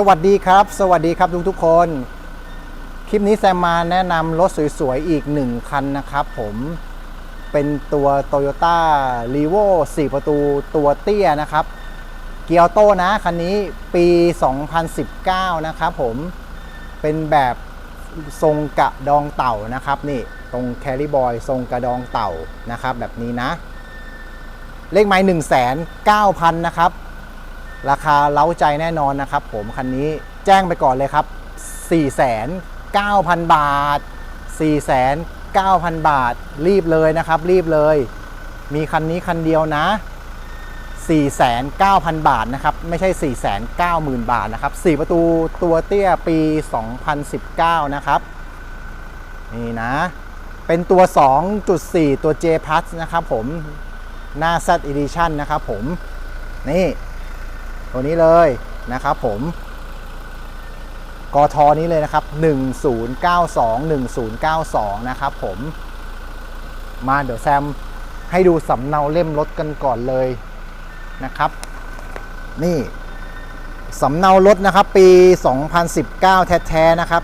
สวัสดีครับ สวัสดีครับทุกทุกๆคน คลิปนี้แซมมาแนะนำรถสวยๆ อีกหนึ่งคันนะครับผมเป็นตัว Toyota r e v o 4 ประตูตัวเตี้ยนะครับ เกียวโตนะ คันนี้ปี 2019 นะครับผมเป็นแบบทรงกระดองเต่านะครับนี่ตรงแคริบอยทรงกระดองเต่านะครับ แบบนี้นะ เลขไม้1 9 0 0 0 นะครับ ราคาเล้าใจแน่นอนนะครับผมคันนี้แจ้งไปก่อนเลยครับ 49,000 บาท 4,900บาท รีบเลยนะครับ รีบเลย มีคันนี้คันเดียวนะ 4,900 บาทนะครับ ไม่ใช่ 490,000 บาทนะครับ 4 ประตูตัวเตี้ยปี 2019 นะครับ นี่นะ เป็นตัว 2.4 ตัว J Plus นะครับผม หน้า Z Edition นะครับผม นี่ ตัวนี้เลยนะครับผมกทนี้เลยนะครับ 1092 1092 นะครับผม มาเดี๋ยวแซมให้ดูสำเนาเล่มรถกันก่อนเลยนะครับ นี่สำเนารถนะครับปี 2019 แท้ๆนะครับ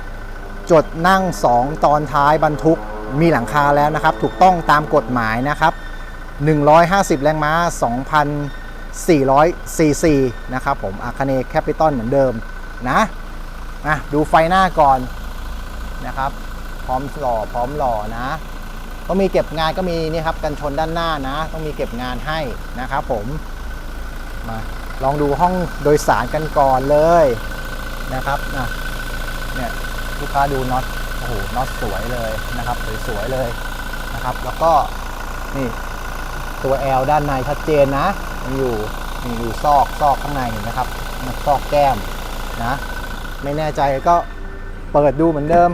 จดนั่ง 2 ตอนท้ายบรรทุกมีหลังคาแล้วนะครับ ถูกต้องตามกฎหมายนะครับ 150 แรงม้า 2,400ซีซีนะครับผมอาคาเนแคปิตอลเหมือนเดิมนะอะดูไฟหน้าก่อนนะครับ พร้อมหล่อพร้อมหล่อนะ ต้องมีเก็บงานก็มีนี่ครับกันชนด้านหน้านะ ต้องมีเก็บงานให้นะครับผมมาลองดูห้องโดยสารกันก่อนเลยนะครับนะเนี่ยลูกค้าดูน็อตโอ้โหน็อตสวยเลยนะครับสวยๆเลยนะครับ แล้วก็นี่ตัว L ด้านในชัดเจนนะ ยังอยู่ยังอยู่ซอกซอกข้างในเห็นนะครับซอกแก้มนะไม่แน่ใจก็เปิดดูเหมือนเดิม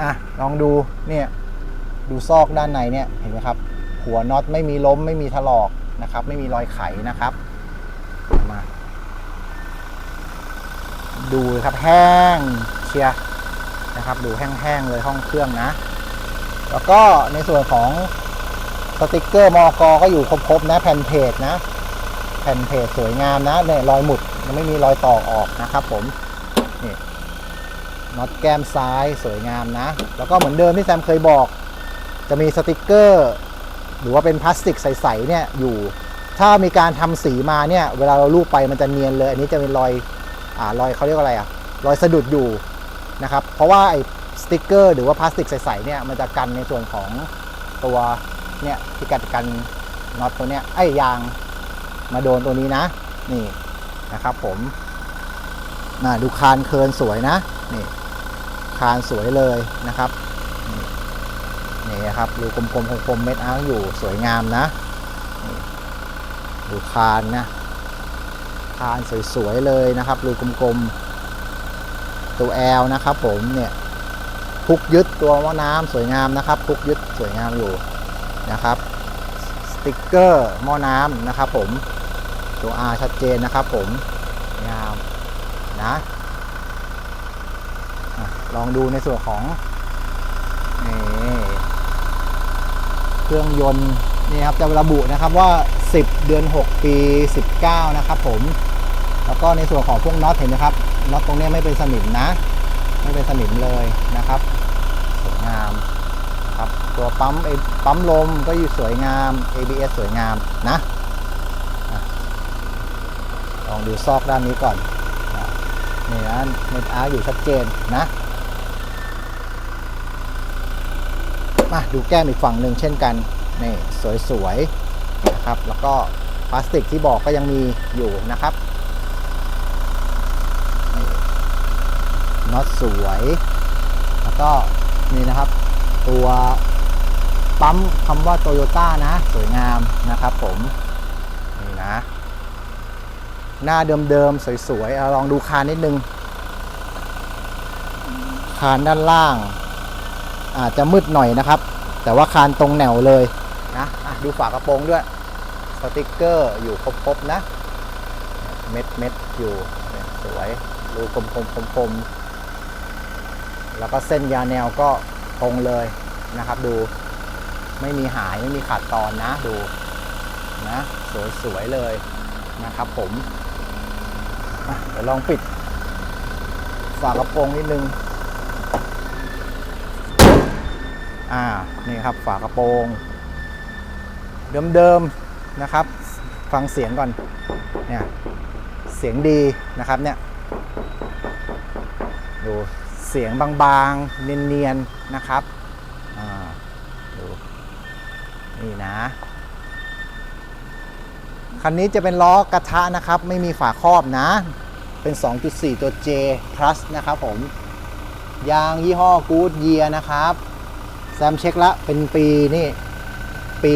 อะลองดูเนี่ยดูซอกด้านในเนี่ยเห็นไหมครับ หัวน็อตไม่มีล้มไม่มีถลอกนะครับ ไม่มีรอยไขนะครับมาดูครับแห้งเชียร์นะครับ ดูแห้งๆเลยห้องเครื่องนะ แล้วก็ในส่วนของ สติกเกอร์มอกก็อยู่ครบๆนะแผ่นเพจนะ แผ่นเพจสวยงามนะเนี่ยรอยหมุดยังไม่มีรอยตอกออกนะครับผมนี่น็อตแก้มซ้ายสวยงามนะ แล้วก็เหมือนเดิมที่แซมเคยบอก จะมีสติกเกอร์ หรือว่าเป็นพลาสติกใสๆเนี่ยอยู่ ถ้ามีการทำสีมาเนี่ยเวลาเราลูบไปมันจะเนียนเลย อันนี้จะเป็นรอยอ่ารอยเขาเรียกว่าอะไรอะรอยสะดุดอยู่นะครับ เพราะว่าไอ้สติกเกอร์ หรือว่าพลาสติกใสๆเนี่ยมันจะกันในส่วนของตัว เนี่ยที่กัดกันน็อตตัวเนี้ยไอ้ยางมาโดนตัวนี้นะ นี่นะครับผมน่าดูคานเคินสวยนะนี่คานสวยเลยนะครับนี่นะครับดูกลมๆคมๆเม็ดอาร์อยู่สวยงามนะนดูคานนะคานสวยๆเลยนะครับรูกลมๆตัวแอลนะครับผมเนี่ยพุกยึดตัวว่าน้ำสวยงามนะครับพุกยึดสวยงามอยู่ นะครับ สติกเกอร์หม้อน้ำนะครับผมตัว R ชัดเจนนะครับผมงามนะลองดูในส่วนของนี่เครื่องยนต์นี่ครับจะระบุนะครับว่า 10 เดือน 6 ปี 19 นะครับผม แล้วก็ในส่วนของพวกน็อตเห็นไหมครับน็อตตรงนี้ไม่เป็นสนิมนะ ไม่เป็นสนิมเลยนะครับสวยงาม ครับตัวปั๊มไอ้ปั๊มลมก็อยู่สวยงาม ABS สวยงามนะลองดูซอกด้านนี้ก่อนนี่นะเม็ดอาร์อยู่ชัดเจนนะมาดูแก้มอีกฝั่งหนึ่งเช่นกันนี่สวยๆนะครับแล้วก็พลาสติกที่บอกก็ยังมีอยู่นะครับนี่น็อตสวย แล้วก็นี่นะครับ ตัวปั๊มคำว่าโตโยต้านะ สวยงามนะครับผม นี่นะ หน้าเดิมๆ สวยๆเอาลองดูคานนิดนึง คานด้านล่าง อาจจะมืดหน่อยนะครับ แต่ว่าคานตรงแนวเลยนะะดูฝากระโปรงด้วย สติกเกอร์อยู่ครบๆนะ เม็ดเม็ดๆอยู่สวยดูกลมๆคมๆแล้วก็เส้นยาแนวก็ ตรงเลยนะครับ ดูไม่มีหายไม่มีขาดตอนนะดูนะสวยๆเลยนะครับ ผมเดี๋ยวลองปิดฝากระโปรงนิดนึงอ่านี่ครับฝากระโปรง เดิมๆนะครับ ฟังเสียงก่อนเนี่ยเสียงดีนะครับเนี่ยดู เสียงบางๆ เนียนๆ นะครับดูนี่นะ คันนี้จะเป็นล้อกระทะนะครับ ไม่มีฝาครอบนะ เป็น 2.4 ตัว J plus นะครับผม ยางยี่ห้อ Good Year นะครับแซมเช็คละเป็นปีนี่ ปี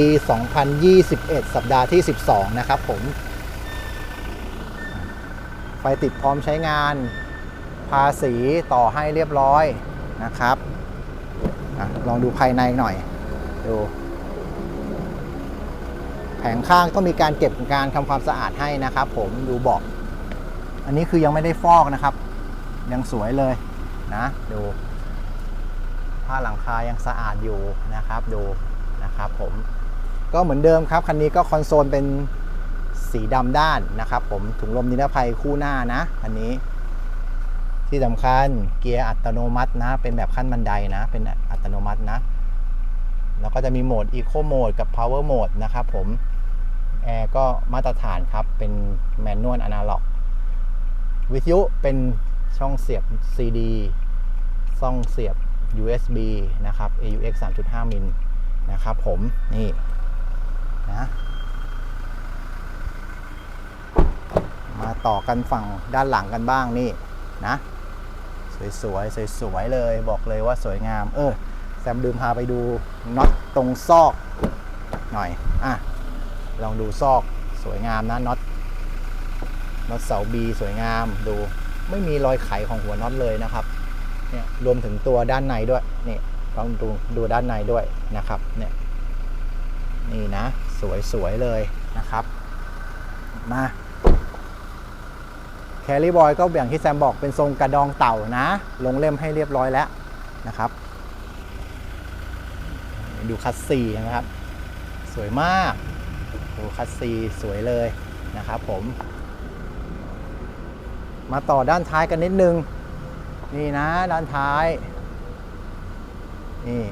2021 สัปดาห์ที่ 12 นะครับผม ไฟติดพร้อมใช้งาน ภาษีต่อให้เรียบร้อยนะครับอลองดูภายในหน่อยดูแผงข้างต้องมีการเก็บการทำความสะอาดให้นะครับ ผมดูเบาะอันนี้คือยังไม่ได้ฟอกนะครับ ยังสวยเลยนะดูผ้าหลังคายังสะอาดอยู่นะครับดูนะครับผมก็เหมือนเดิมครับคันนี้ก็คอนโซลเป็นสีดำด้านนะครับ ผมถุงลมนิรภัยคู่หน้านะคันนี้ ที่สำคัญเกียร์อัตโนมัตินะ เป็นแบบขั้นบันไดนะ เป็นอัตโนมัตินะ แล้วก็จะมีโหมด Eco Mode กับ Power Mode นะครับผมแอร์ก็มาตรฐานครับ เป็นแมนนวลอนาล็อก วิทยุเป็นช่องเสียบ CD ช่องเสียบ USB นะครับ AUX 3.5 มิลนะครับผม นี่นะมาต่อกันฝั่งด้านหลังกันบ้างนี่นะ สวยๆสวยๆเลยบอกเลยว่าสวยงาม เออแซมลืมพาไปดูน็อตตรงซอกหน่อยอะลองดูซอกสวยงามนะน็อตน็อตเสาบีสวยงามดูไม่มีรอยไขของหัวน็อตเลยนะครับเนี่ยรวมถึงตัวด้านในด้วยนี่ลองดูดูด้านในด้วยนะครับเนี่ยนี่นะสวยๆเลยนะครับ มา แคลรี่บอยก็อย่างที่แซมบอกเป็นทรงกระดองเต่านะ ลงเล่มให้เรียบร้อยแล้วนะครับ ดูคัสซีนะครับ สวยมากดูคัสซีสวยเลยนะครับผม มาต่อด้านท้ายกันนิดนึง นี่นะด้านท้ายนี่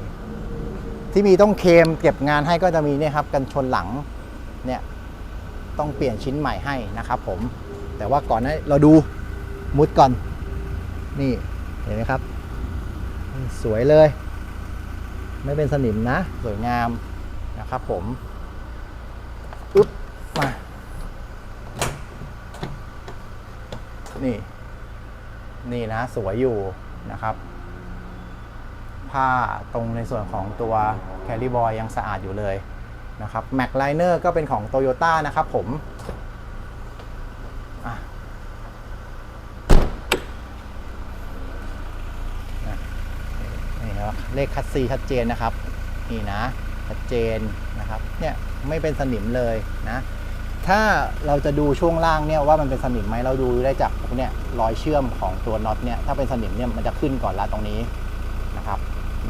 ที่มีต้องเคมเก็บงานให้ก็จะมีเนี่ยครับกันชนหลังเนี่ยต้องเปลี่ยนชิ้นใหม่ให้นะครับผม แต่ว่าก่อนนั้นเราดูมุดก่อน นี่เห็นไหมครับ สวยเลย ไม่เป็นสนิมนะ สวยงามนะครับผมอึ๊บมา นี่ นี่นะสวยอยู่นะครับผ้าตรงในส่วนของตัวแคล r ี b บอยยังสะอาดอยู่เลยนะครับแม็กไลเนอร์ก็เป็นของ t o y ยต้านะครับผมอะนะ เลขคัดซีชัดเจนนะครับ นี่นะชัดเจนนะครับเนี่ยไม่เป็นสนิมเลยนะ ถ้าเราจะดูช่วงล่างเนี่ยว่ามันเป็นสนิมไหมเราดูได้จากเนี่ยรอยเชื่อมของตัวน็อตเนี่ยถ้าเป็นสนิมเนี่ยมันจะขึ้นก่อนละตรงนี้นะครับ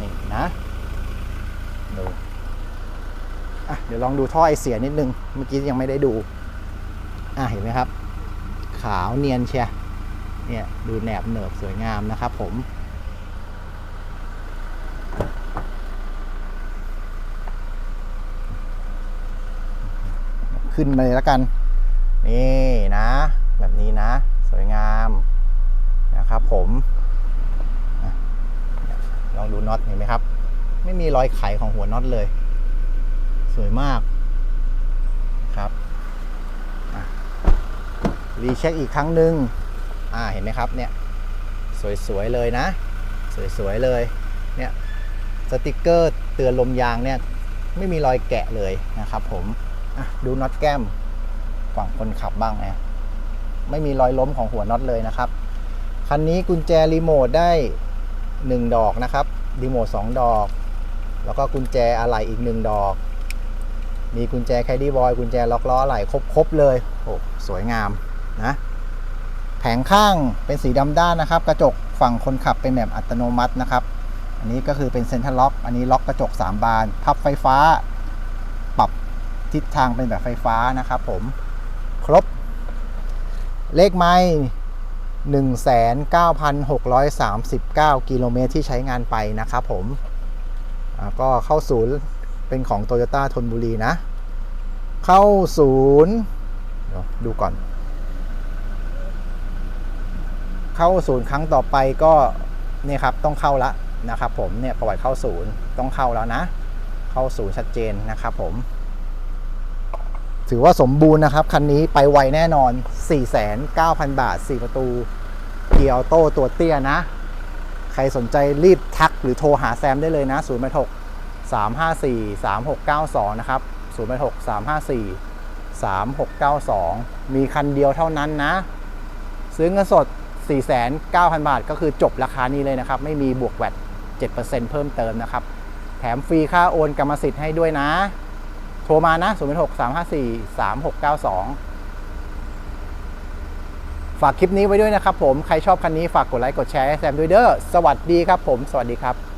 นี่นะดูอะเดี๋ยวลองดูท่อไอเสียนิดนึงเมื่อกี้ยังไม่ได้ดูอะเห็นไหมครับ ขาวเนียนเชียเนี่ยดูแหนบเหนิบสวยงามนะครับผม ขึ้นมาเลยแล้วกัน นี่นะ แบบนี้นะ สวยงามนะครับผมลองดูน็อตเห็นไหมครับ ไม่มีรอยไขของหัวน็อตเลย สวยมากครับรีเช็คอีกครั้งหนึ่งอ่าเห็นไหมครับเนี่ยสวยๆเลยนะ สวยๆเลยเนี่ยสติกเกอร์เตือนลมยางเนี่ยไม่มีรอยแกะเลยนะครับผม ดูน็อตแก้มฝั่งคนขับบ้างนะไม่มีรอยล้มของหัวน็อตเลยนะครับ คันนี้กุญแจรีโมทได้ 1 ดอกนะครับรีโมท2ดอก แล้วก็กุญแจอะไหล่อีก 1 ดอก มีกุญแจแคดดี้บอยกุญแจล็อกล้ออะไหล่ครบๆเลยโอ้สวยงามนะแผงข้างเป็นสีดำด้านนะครับ กระจกฝั่งคนขับเป็นแบบอัตโนมัตินะครับ อันนี้ก็คือเป็นเซ็นทรัลล็อก อันนี้ล็อกกระจก 3 บาน พับไฟฟ้า ทิศทางเป็นแบบไฟฟ้านะครับผมครบ เลขไม้19,639 กิโลเมตรที่ใช้งานไปนะครับผมก็เข้าศูนย์เป็นของ Toyota ทนบุรีนะ เข้าศูนย์ดูก่อน เข้าศูนย์ครั้งต่อไปก็เนี่ยครับต้องเข้าละนะครับผมเนี่ยประวัติเข้าศูนย์ต้องเข้าแล้วนะ เข้าศูนย์ชัดเจนนะครับผม ถือว่าสมบูรณ์นะครับ คันนี้ไปไวแน่นอน 49,000 บาท 4 ประตู เกียร์ออโต้ตัวเตี้ยนะ ใครสนใจรีบทักหรือโทรหาแซมได้เลยนะ0 8 6 3 5 4 3 6 9 2 นะครับ0 8 6 3 5 4 3 6 9 2 มีคันเดียวเท่านั้นนะ ซื้อเงินสด 49,000 บาท ก็คือจบราคานี้เลยนะครับ ไม่มีบวกแวด7%เพิ่มเติมนะครับ แถมฟรีค่าโอนกรรมสิทธิ์ให้ด้วยนะ โทรมานะ 0 6 3 5 4 3 6 9 2 ฝากคลิปนี้ไว้ด้วยนะครับผม ใครชอบคันนี้ฝากกดไลค์ กดแชร์ให้แซมด้วยเด้อ สวัสดีครับผม สวัสดีครับ